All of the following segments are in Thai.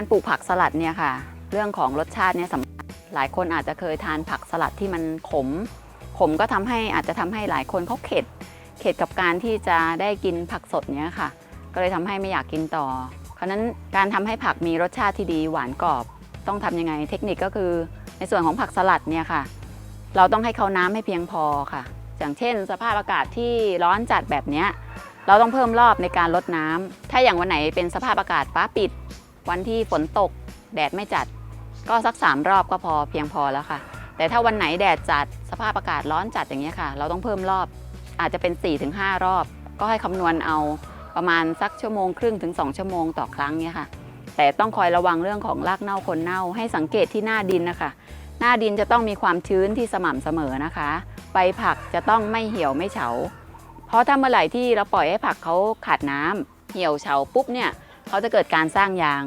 การปลูกผักสลัดเนี่ยค่ะ เรื่องของรสชาติเนี่ยสำคัญหลายคนอาจจะเคยทานผักสลัดที่มันขม ขมก็ทำให้อาจจะทำให้หลายคนเขาเข็ด เข็ดกับการที่จะได้กินผักสดเนี้ยค่ะ ก็เลยทำให้ไม่อยากกินต่อ เพราะฉะนั้นการทำให้ผักมีรสชาติที่ดีหวานกรอบ ต้องทำยังไงเทคนิคก็คือ ในส่วนของผักสลัดเนี่ยค่ะ เราต้องให้เขาน้ำให้เพียงพอค่ะ อย่างเช่น สภาพอากาศที่ร้อนจัดแบบเนี้ยเราต้องเพิ่มรอบในการลดน้ำถ้าอย่างวันไหนเป็นสภาพอากาศฟ้าปิด วันที่ฝนตกแดดไม่จัด ก็สัก3รอบก็พอเพียงพอแล้วค่ะ แต่ถ้าวันไหนแดดจัดสภาพอากาศร้อนจัดอย่างเงี้ยค่ะ เราต้องเพิ่มรอบอาจจะเป็น 4-5 รอบ ก็ให้คำนวณเอาประมาณสักชั่วโมงครึ่งถึง 2 ชั่วโมงต่อครั้งเนี่ยค่ะ แต่ต้องคอยระวังเรื่องของรากเน่าคนเน่า ให้สังเกตที่หน้าดินนะคะ หน้าดินจะต้องมีความชื้นที่สม่ำเสมอนะคะใบผักจะต้องไม่เหี่ยวไม่เฉา เพราะถ้าเมื่อไหร่ที่เราปล่อยให้ผักเขาขาดน้ำเหี่ยวเฉาปุ๊บเนี่ย เขาจะเกิดการสร้างยาง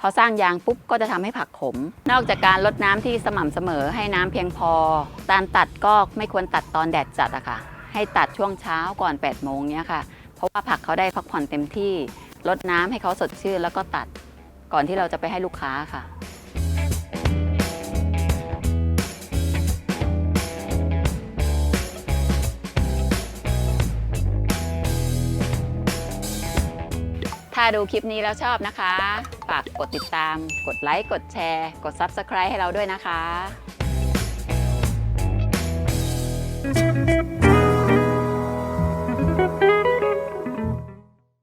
พอสร้างยางปุ๊บก็จะทำให้ผักขม นอกจากการลดน้ำที่สม่ำเสมอให้น้ำเพียงพอ การตัดก็ไม่ควรตัดตอนแดดจัดอะค่ะ ให้ตัดช่วงเช้าก่อน8ปดโมงเนี้ยค่ะ เพราะว่าผักเขาได้พักผ่อนเต็มที่ลดน้ำให้เขาสดชื่นแล้วก็ตัดก่อนที่เราจะไปให้ลูกค้าค่ะ ถ้าดูคลิปนี้แล้วชอบนะคะ ฝากกดติดตาม กดไลค์ กดแชร์ กด Subscribe ให้เราด้วยนะคะ